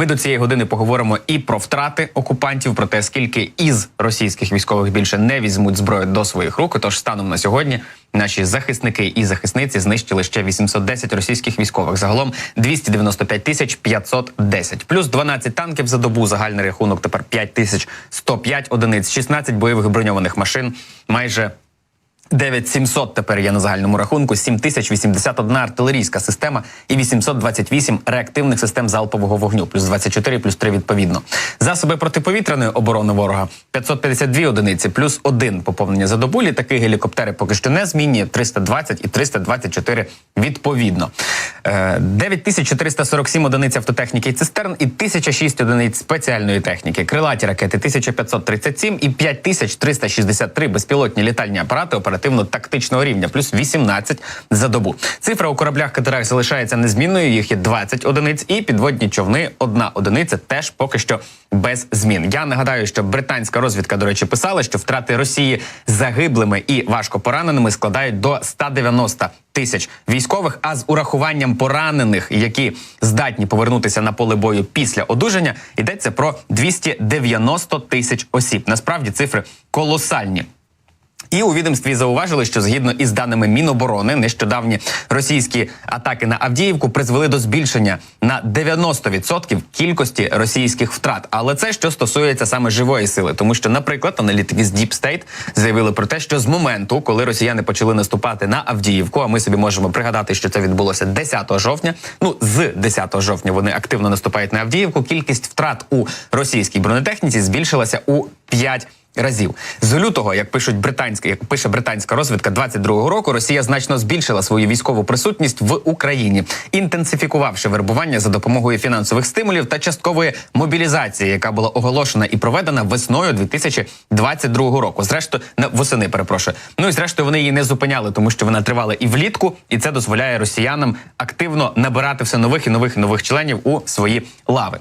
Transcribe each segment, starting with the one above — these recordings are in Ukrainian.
Ми до цієї години поговоримо і про втрати окупантів, про те, скільки із російських військових більше не візьмуть зброю до своїх рук. Тож станом на сьогодні наші захисники і захисниці знищили ще 810 російських військових. Загалом 295 тисяч 510. плюс 12 танків за добу. Загальний рахунок тепер 5105 одиниць, 16 бойових броньованих машин, майже 9700 тепер є на загальному рахунку, 7081 артилерійська система і 828 реактивних систем залпового вогню, плюс 24, плюс 3 відповідно. Засоби протиповітряної оборони ворога 552 одиниці, плюс 1 поповнення за добу. Літаки, гелікоптери поки що не змінні, 320 і 324 відповідно. Е, 9447 одиниць автотехніки і цистерн і 1006 одиниць спеціальної техніки. Крилаті ракети 1537 і 5363 безпілотні літальні апарати оперативно-тактичного рівня, плюс 18 за добу. Цифра у кораблях катерах залишається незмінною. Їх є 20 одиниць, і підводні човни одна одиниця теж поки що без змін. Я нагадаю, що британська розвідка, до речі, писала, що втрати Росії загиблими і важко пораненими складають до 190 тисяч військових. А з урахуванням поранених, які здатні повернутися на поле бою після одужання, йдеться про 290 тисяч осіб. Насправді цифри колосальні. І у відомстві зауважили, що згідно із даними Міноборони, нещодавні російські атаки на Авдіївку призвели до збільшення на 90% кількості російських втрат. Але це що стосується саме живої сили, тому що, наприклад, аналітики з Deep State заявили про те, що з моменту, коли росіяни почали наступати на Авдіївку, а ми собі можемо пригадати, що це відбулося 10 жовтня. Ну з 10 жовтня вони активно наступають на Авдіївку. Кількість втрат у російській бронетехніці збільшилася у 5 разів з лютого, як пишуть британська, як пише британська розвідка 22-го року, Росія значно збільшила свою військову присутність в Україні, інтенсифікувавши вербування за допомогою фінансових стимулів та часткової мобілізації, яка була оголошена і проведена весною 2022 року. Зрештою, на восени перепрошую. Ну і зрештою вони її не зупиняли, тому що вона тривала і влітку, і це дозволяє росіянам активно набирати все нових і нових і нових членів у свої лави.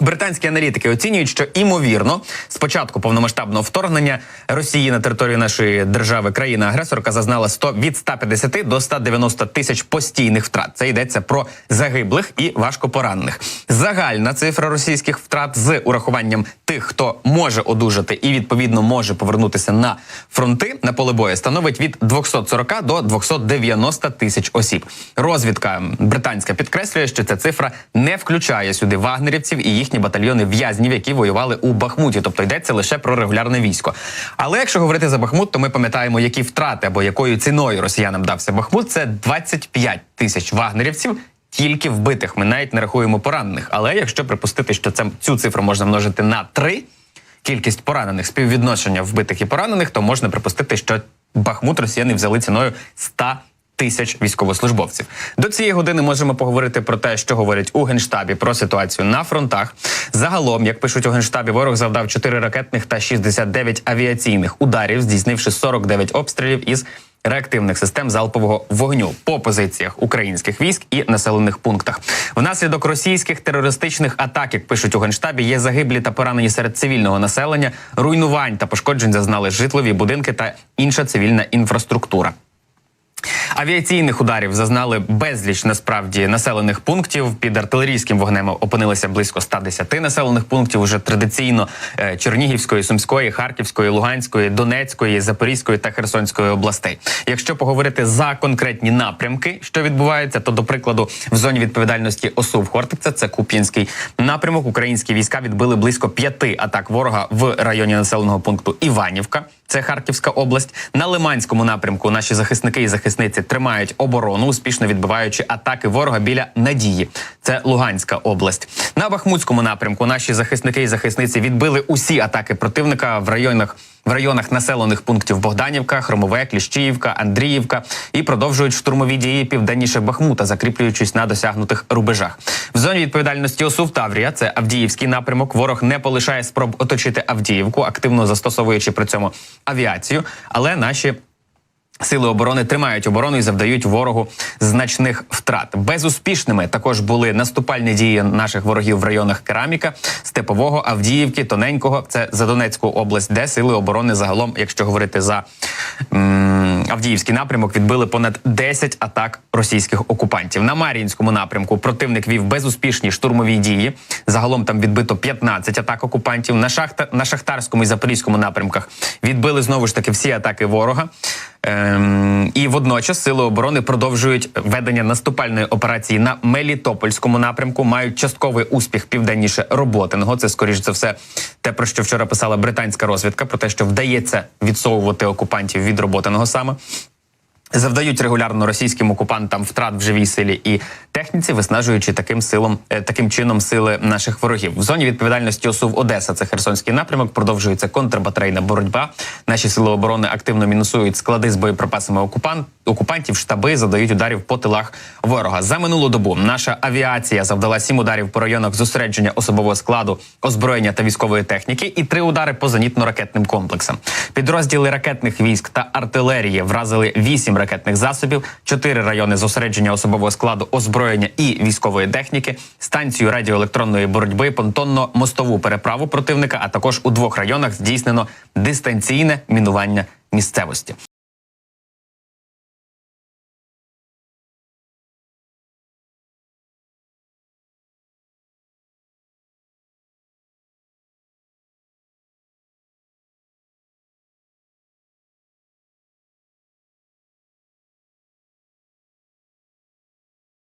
Британські аналітики оцінюють, що імовірно з початку повномасштабного вторгнення Росії на територію нашої держави країна-агресорка зазнала 100, від 150 до 190 тисяч постійних втрат. Це йдеться про загиблих і важкопоранених. Загальна цифра російських втрат з урахуванням тих, хто може одужати і відповідно може повернутися на фронти на поле бою, становить від 240 до 290 тисяч осіб. Розвідка британська підкреслює, що ця цифра не включає сюди вагнерівців і їхні батальйони в'язнів, які воювали у Бахмуті, тобто йдеться лише про регулярне військо. Але якщо говорити за Бахмут, то ми пам'ятаємо, які втрати або якою ціною росіянам дався Бахмут. Це 25 тисяч вагнерівців. Тільки вбитих ми навіть не рахуємо поранених. Але якщо припустити, що це цю цифру можна множити на 3, кількість поранених співвідношення вбитих і поранених, то можна припустити, що Бахмут росіяни взяли ціною 100 тисяч військовослужбовців. До цієї години можемо поговорити про те, що говорять у генштабі про ситуацію на фронтах. Загалом, як пишуть у генштабі, ворог завдав 4 ракетних та 69 авіаційних ударів, здійснивши 49 обстрілів із реактивних систем залпового вогню по позиціях українських військ і населених пунктах. Внаслідок російських терористичних атак, як пишуть у генштабі, є загиблі та поранені серед цивільного населення, руйнувань та пошкоджень зазнали житлові будинки та інша цивільна інфраструктура. Авіаційних ударів зазнали безліч насправді населених пунктів. Під артилерійським вогнем опинилися близько 110 населених пунктів. Уже традиційно е, Чернігівської, Сумської, Харківської, Луганської, Донецької, Запорізької та Херсонської областей. Якщо поговорити за конкретні напрямки, що відбувається, то до прикладу в зоні відповідальності ОСУ в Хортиця, це Куп'янський напрямок. Українські війська відбили близько п'яти атак ворога в районі населеного пункту Іванівка. Це Харківська область. На Лиманському напрямку наші захисники і захисниці тримають оборону, успішно відбиваючи атаки ворога біля Надії. Це Луганська область. На Бахмутському напрямку наші захисники і захисниці відбили усі атаки противника в районах. В районах населених пунктів Богданівка, Хромове, Кліщіївка, Андріївка і продовжують штурмові дії південніше Бахмута, закріплюючись на досягнутих рубежах. В зоні відповідальності ОСУ в Таврія, це Авдіївський напрямок. Ворог не полишає спроб оточити Авдіївку, активно застосовуючи при цьому авіацію. Але наші Сили оборони тримають оборону і завдають ворогу значних втрат. Безуспішними також були наступальні дії наших ворогів в районах Кераміка, Степового, Авдіївки, Тоненького. Це за Донецьку область, де сили оборони загалом, якщо говорити за м, Авдіївський напрямок, відбили понад 10 атак російських окупантів. На Мар'їнському напрямку противник вів безуспішні штурмові дії. Загалом там відбито 15 атак окупантів. На шахта на шахтарському і запорізькому напрямках відбили знову ж таки всі атаки ворога. Ем, і водночас сили оборони продовжують ведення наступальної операції на Мелітопольському напрямку. Мають частковий успіх південніше Роботиного. Це скоріш за все те, про що вчора писала британська розвідка, про те, що вдається відсовувати окупантів від Роботиного саме. Завдають регулярно російським окупантам втрат в живій силі і техніці, виснажуючи таким силом, е, таким чином сили наших ворогів. В зоні відповідальності ОСУВ Одеса, це Херсонський напрямок. Продовжується контрбатарейна боротьба. Наші сили оборони активно мінусують склади з боєприпасами окупант, окупантів, штаби задають ударів по тилах ворога. За минулу добу наша авіація завдала сім ударів по районах зосередження особового складу, озброєння та військової техніки, і три удари по зенітно-ракетним комплексам. Підрозділи ракетних військ та артилерії вразили вісім ракетних засобів, чотири райони зосередження особового складу, озброєння і військової техніки, станцію радіоелектронної боротьби, понтонно-мостову переправу противника. А також у двох районах здійснено дистанційне мінування місцевості.